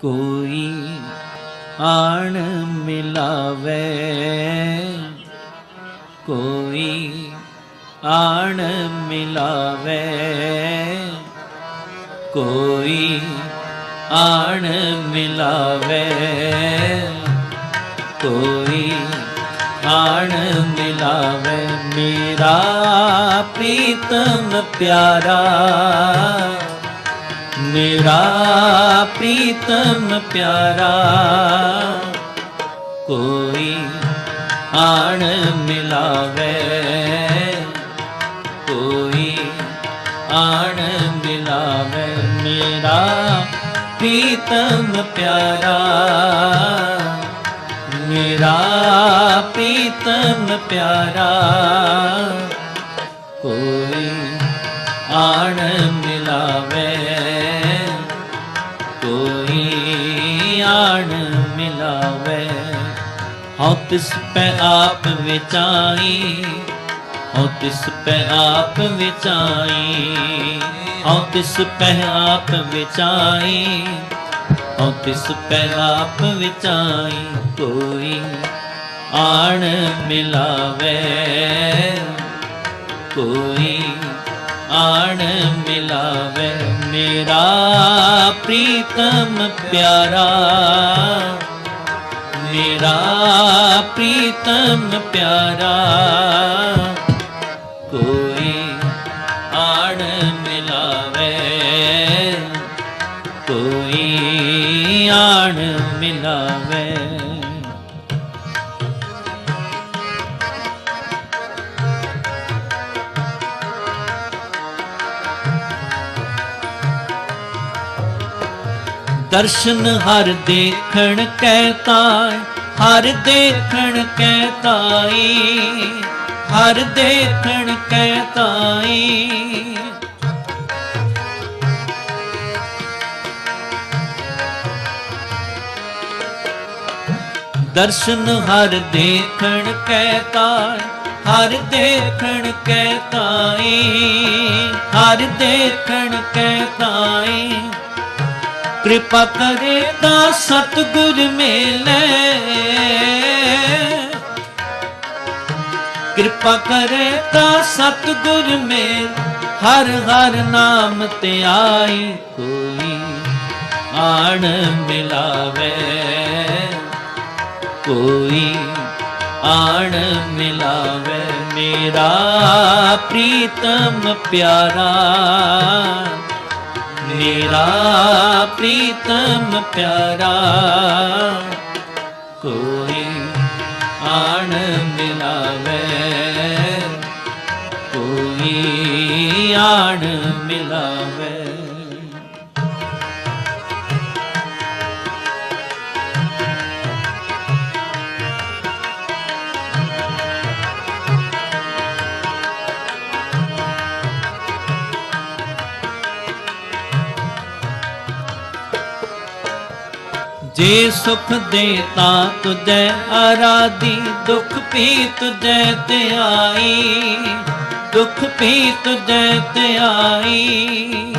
ਕੋਈ ਆਣ ਮਿਲਾਵੇ। ਕੋਈ ਆਣ ਮਿਲਾਵੇ। ਕੋਈ ਆਣ ਮਿਲਾਵੇ। ਕੋਈ ਆਣ ਮਿਲਾਵੇ। ਮੇਰਾ ਪ੍ਰੀਤਮ ਪਿਆਰਾ। ਮੇਰਾ ਪ੍ਰੀਤਮ ਪਿਆਰਾ ਕੋਈ ਆਣ ਮਿਲਾਵੇ ਕੋਈ ਆਣ ਮਿਲਾਵੇ ਮੇਰਾ ਪ੍ਰੀਤਮ ਪਿਆਰਾ ਮੇਰਾ ਪ੍ਰੀਤਮ ਪਿਆਰਾ ਕੋਈ ਆਣ ਮਿਲਾਵੇ ਹਉ ਤਿਸ ਪੈ ਆਪ ਵਿਚਾਈ, ਹਉ ਤਿਸ ਪੈ ਆਪ ਵਿਚਾਈ, ਹਉ ਤਿਸ ਪੈ ਆਪ ਵਿਚਾਈ, ਹਉ ਤਿਸ ਪੈ ਆਪ ਵਿਚਾਈ, ਕੋਈ ਆਣ ਮਿਲਾਵੇ, ਕੋਈ ਆਣ ਮਿਲਾਵੇ, ਮੇਰਾ ਪ੍ਰੀਤਮ ਪਿਆਰਾ। ਮੇਰਾ ਪ੍ਰੀਤਮ ਪਿਆਰਾ ਕੋਈ ਆਣ ਮਿਲਾਵੇ ਕੋਈ ਆਣ ਮਿਲਾਵੇ। ਦਰਸ਼ਨ ਹਰ ਦੇਖਣ ਕੈ ਤਾਏ, ਹਰ ਦੇਖਣ ਤਾਈ ਹਰ ਦੇਖਣ ਤਾਈ ਦਰਸ਼ਨ ਹਰ ਦੇਖਣ ਕਹਿਤਾ ਹਰ ਦੇਖਣ ਤਾਈ ਹਰ ਦੇਖਣ ਤਾਈ ਕਿਰਪਾ ਕਰੇ ਤਾਂ ਸਤਿਗੁਰ ਮੇਲੇ। ਕਿਰਪਾ ਕਰੇ ਤਾਂ ਸਤਿਗੁਰ ਮੇਲ। ਹਰ ਹਰ ਨਾਮ ਤੇ ਆਈ ਕੋਈ ਆਣ ਮਿਲਾਵੇ। ਕੋਈ ਆਣ ਮਿਲਾਵੇ। ਮੇਰਾ ਪ੍ਰੀਤਮ ਪਿਆਰਾ। ਮੇਰਾ ਪ੍ਰੀਤਮ ਪਿਆਰਾ ਕੋਈ ਆਣ ਮਿਲਾਵੇ ਕੋਈ ਆਣ ਮਿਲਾਵੇ। ਜੇ ਸੁਖ ਦੇ ਤਾਂ ਤੁਝੈ ਆਰਾਦੀ ਦੁਖ ਪੀ ਤੁਝੈ ਤੇ ਆਈ। ਦੁਖ ਵੀ ਤੁਝੈ ਤੇ ਆਈ।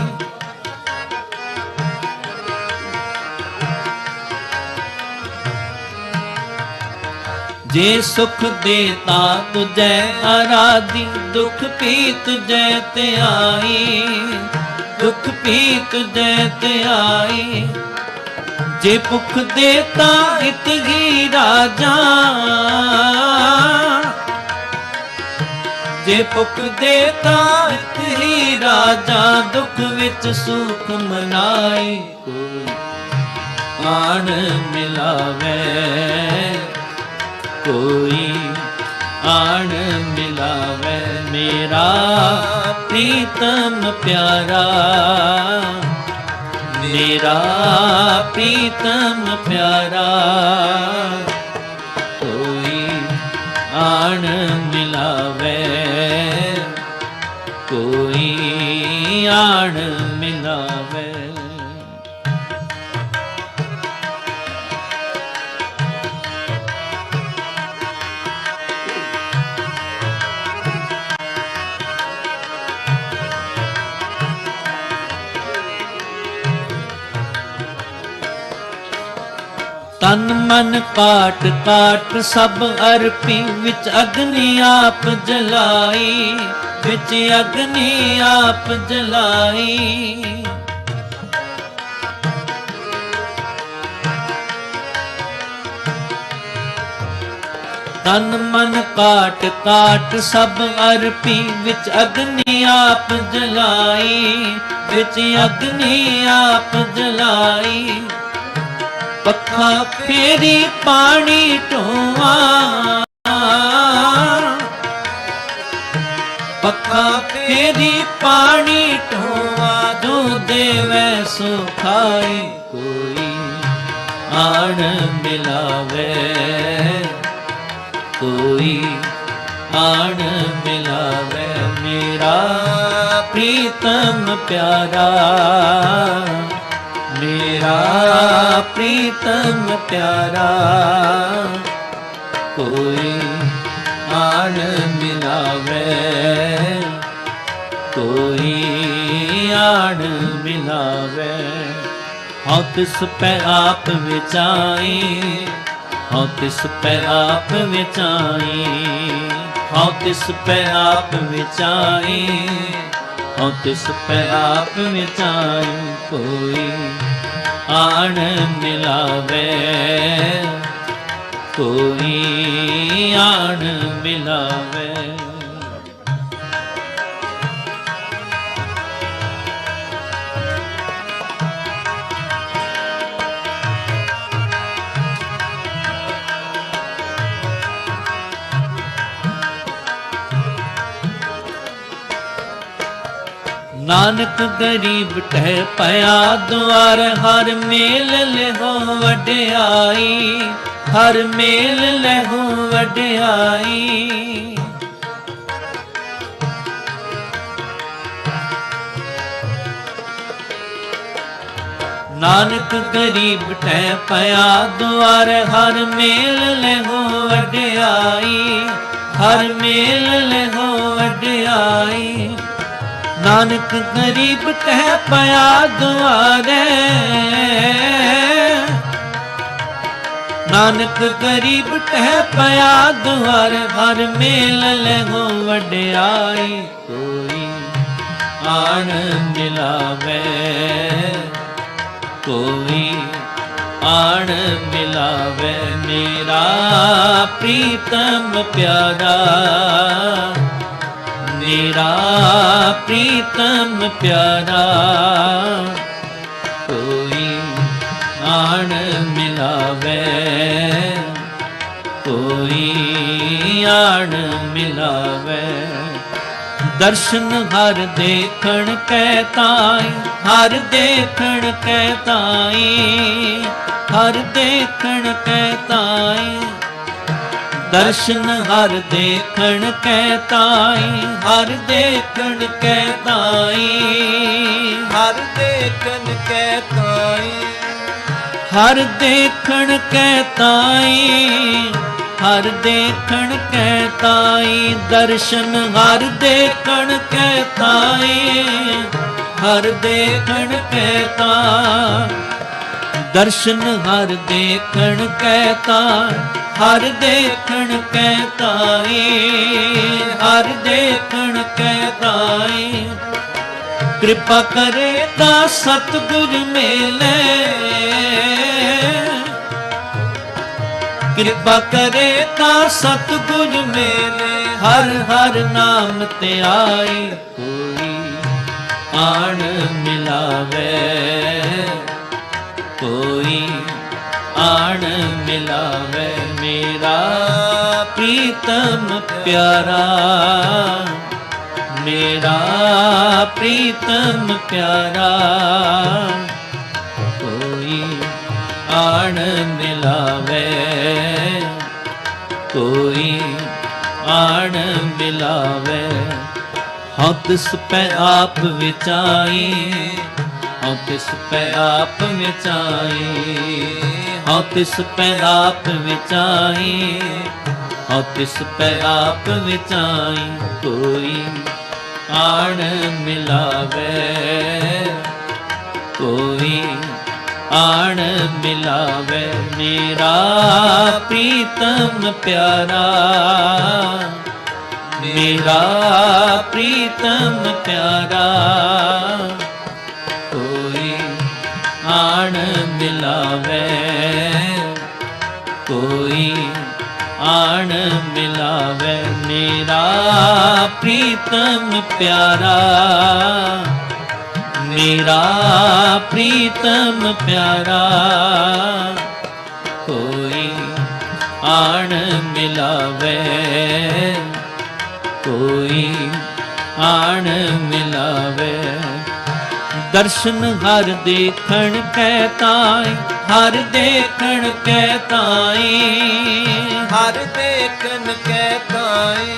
ਜੇ ਸੁਖ ਦੇ ਤਾਂ ਤੁਝੈ ਆਰਾਦੀ ਦੁਖ ਪੀ ਤੁਝੈ ਤੇ ਆਈ। ਦੁਖ ਵੀ ਤੁਝੈ ਤੇ ਆਈ। ਜੇ ਭੁਖ ਦੇਤਾ ਇਤ ਹੀ ਰਾਜਾ। ਜੇ ਭੁਖ ਦੇਤਾ ਇਤ ਹੀ ਰਾਜਾ, ਦੁੱਖ ਵਿੱਚ ਸੁਖ ਮਨਾਈ ਕੋਈ ਆਣ ਮਿਲਾਵੇ। ਕੋਈ ਆਣ ਮਿਲਾਵੇ ਮੇਰਾ ਪ੍ਰੀਤਮ ਪਿਆਰਾ। ਮੇਰਾ ਪ੍ਰੀਤਮ ਪਿਆਰਾ ਕੋਈ ਆਣ ਮਿਲਾਵੇ ਤਨ ਮਨ ਕਾਟ ਕਾਟ ਸਭ ਅਰਪੀ ਵਿੱਚ ਅਗਨੀ ਆਪ ਜਲਾਈ, ਵਿੱਚ ਅਗਨੀ ਆਪ ਜਲਾਈ। ਤਨ ਮਨ ਕਾਟ ਕਾਟ ਸਭ ਅਰਪੀ ਵਿੱਚ ਅਗਨੀ ਆਪ ਜਲਾਈ, ਵਿੱਚ ਅਗਨੀ ਆਪ ਜਲਾਈ। ਪੱਖਾ ਫੇਰੀ ਪਾਣੀ ਢੋਆ। ਪੱਖਾ ਫੇਰੀ ਪਾਣੀ ਢੋਆ ਜੋ ਦੇਵੈ ਸੋ ਕੋਈ ਆਣ ਮਿਲਾਵੇ। ਕੋਈ ਆਣ ਮਿਲਾਵੇ ਮੇਰਾ ਪ੍ਰੀਤਮ ਪਿਆਰਾ। ਮੇਰਾ ਪ੍ਰੀਤਮ ਪਿਆਰਾ, ਕੋਈ ਆਣ ਮਿਲਾਵੇ, ਕੋਈ ਆਣ ਮਿਲਾਵੇ। ਹਉ ਤਿਸ ਪੈ ਆਪ ਵਿਚਾਈ, ਹਉ ਤਿਸ ਪੈ ਆਪ ਵਿਚਾਈ, ਹਉ ਤਿਸ ਪੈ ਆਪ ਵਿਚਾਈ, ਹਉ ਤਿਸ ਪੈ ਆਪ ਵਿਚਾਈ, ਕੋਈ ਆਣ ਮਿਲਾਵੇ। ਕੋਈ ਆਣ ਮਿਲਾਵੇ। ਨਾਨਕ ਗਰੀਬ ਟਹਿ ਪਿਆ, ਦੁਆਰ ਹਰ ਮੇਲ ਲਹੋ ਵਡਿਆਈ, ਹਰ ਮੇਲ ਲਹੋ ਵਡਿਆਈ। ਨਾਨਕ ਗਰੀਬ ਟਹਿ ਪਿਆ, ਦੁਆਰ ਹਰ ਮੇਲ ਲਹੋ ਵਡਿਆਈ, ਹਰ ਮੇਲ ਲਹੋ ਨਾਨਕ ਗਰੀਬ ਕਹਿ ਪਿਆ ਦੁਆਰੇ। ਨਾਨਕ ਗਰੀਬ ਟਹਿ ਪਿਆ ਦੁਆਰ ਹਰ ਮੇਲ ਲਹੋ ਵਡਿਆਈ, ਕੋਈ ਆਣ ਮਿਲਾਵੇ। ਕੋਈ ਆਣ ਮਿਲਾਵੇ, ਮੇਰਾ ਪ੍ਰੀਤਮ ਪਿਆਰਾ। ਮੇਰਾ ਪ੍ਰੀਤਮ ਪਿਆਰਾ, ਕੋਈ ਆਣ ਮਿਲਾਵੇ, ਕੋਈ ਆਣ ਮਿਲਾਵੇ। ਦਰਸ਼ਨ ਹਰ ਦੇਖਣ ਕੈ ਤਾਈ, ਹਰ ਦੇਖਣ ਕੈ ਤਾਈ, ਹਰ ਦੇਖਣ ਕੈ ਤਾਈ। ਦਰਸ਼ਨ ਹਰ ਦੇਖਣ ਕੈ ਤਾਈ ਹਰ ਦੇਖਣ ਕੈ ਤਾਈ। ਹਰ ਦੇਖਨ ਕੈ ਤਾਈ। ਹਰ ਦੇਖਣ ਕੈ ਤਾਈ ਹਰ ਦੇਖਣ ਕੈ ਤਾਈ। ਦਰਸ਼ਨ ਹਰ ਦੇਖਣ ਕੈ ਤਾਈ ਹਰ ਦੇਖਣ ਕੈ ਤਾਈ। ਦਰਸ਼ਨ ਹਰ ਦੇਖਣ ਕੈ ਤਾਈ। ਹਰ ਦੇਖਣ ਕੈ ਤਾਈ, ਹਰ ਦੇਖਣ ਕੈ ਤਾਈ। ਕਿਰਪਾ ਕਰੇ ਤਾਂ ਸਤਿਗੁਰ ਮੇਲੇ। ਕਿਰਪਾ ਕਰੇ ਤਾਂ ਸਤਿਗੁਰ ਮੇਲੇ, ਹਰ ਹਰ ਨਾਮ ਤੇ ਆਏ ਕੋਈ ਆਣ ਮਿਲਾਵੇ। ਕੋਈ ਆਣ ਮਿਲਾਵੇ ਮੇਰਾ ਪ੍ਰੀਤਮ ਪਿਆਰਾ। ਮੇਰਾ ਪ੍ਰੀਤਮ ਪਿਆਰਾ। ਕੋਈ ਆਣ ਮਿਲਾਵੇ, ਕੋਈ ਆਣ ਮਿਲਾਵੇ। ਹਉ ਤਿਸ ਪੈ ਆਪ ਵਿਚਾਈ ਹਉ ਤਿਸ ਪੈ ਆਪ ਵਿਚਾਈ। ਹਉ ਤਿਸ ਪੈ ਆਪ ਵਿਚਾਈ ਹਉ ਤਿਸ ਪੈ ਵਿਚਾਈ ਕੋਈ ਆਣ ਮਿਲਾਵੇ। ਕੋਈ ਆਣ ਮਿਲਾਵੇ ਮੇਰਾ ਪ੍ਰੀਤਮ ਪਿਆਰਾ। ਮੇਰਾ ਪ੍ਰੀਤਮ ਪਿਆਰਾ। ਆਣ ਮਿਲਾਵੇ। ਕੋਈ ਆਣ ਮਿਲਾਵੇ ਮੇਰਾ ਪ੍ਰੀਤਮ ਪਿਆਰਾ। ਮੇਰਾ ਪ੍ਰੀਤਮ ਪਿਆਰਾ। ਕੋਈ ਆਣ ਮਿਲਾਵੇ। ਕੋਈ ਆਣ ਮਿਲਾਵੇ। ਦਰਸ਼ਨ ਹਰ ਦੇਖਣ ਕੈ ਤਾਈ ਹਰ ਦੇਖਣ ਕੈ ਤਾਈ। ਹਰ ਦੇਖਨ ਕੈ ਤਾਈ।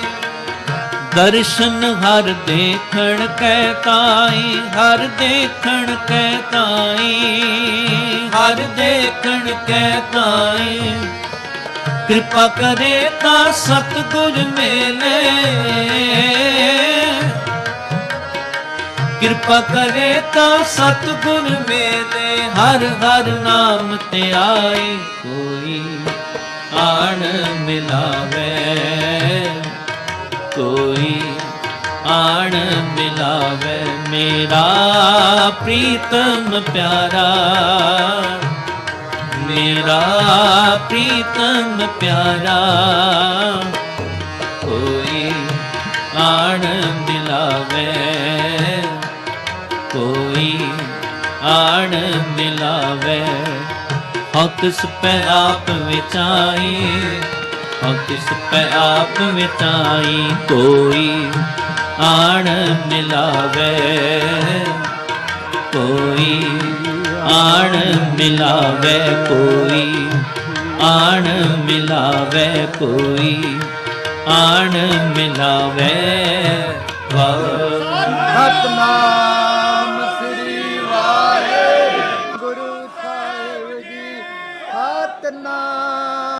ਦਰਸ਼ਨ ਹਰ ਦੇਖਣ ਕੈ ਤਾਈ ਹਰ ਦੇਖਣ ਕੈ ਤਾਈ। ਹਰ ਦੇਖਣ ਕੈ ਤਾਈ। ਕਿਰਪਾ ਕਰੇ ਤਾਂ ਸਤਿਗੁਰ ਮੇਲੇ। ਕਿਰਪਾ ਕਰੇ ਤਾਂ ਸਤਿਗੁਰ ਮੇਰੇ ਹਰ ਹਰ ਨਾਮ ਤੇ ਆਏ ਕੋਈ ਆਣ ਮਿਲਾਵੇ। ਕੋਈ ਆਣ ਮਿਲਾਵੇ ਮੇਰਾ ਪ੍ਰੀਤਮ ਪਿਆਰਾ। ਮੇਰਾ ਪ੍ਰੀਤਮ ਪਿਆਰਾ। ਆਣ ਮਿਲਾਵੇ। ਹੱਕ ਸਪੈ ਆਪ ਵਿਚਾਈ। ਹੱਕ ਸਪੈ ਆਪ ਵਿਚਾਈ ਕੋਈ ਆਣ ਮਿਲਾਵੇ। ਕੋਈ ਆਣ ਮਿਲਾਵੇ, ਕੋਈ ਆਣ ਮਿਲਾਵੇ, ਕੋਈ ਆਣ ਮਿਲਾਵੇ। ਵਾਹਿਗੁਰੂ। ਸਤਨਾਮ।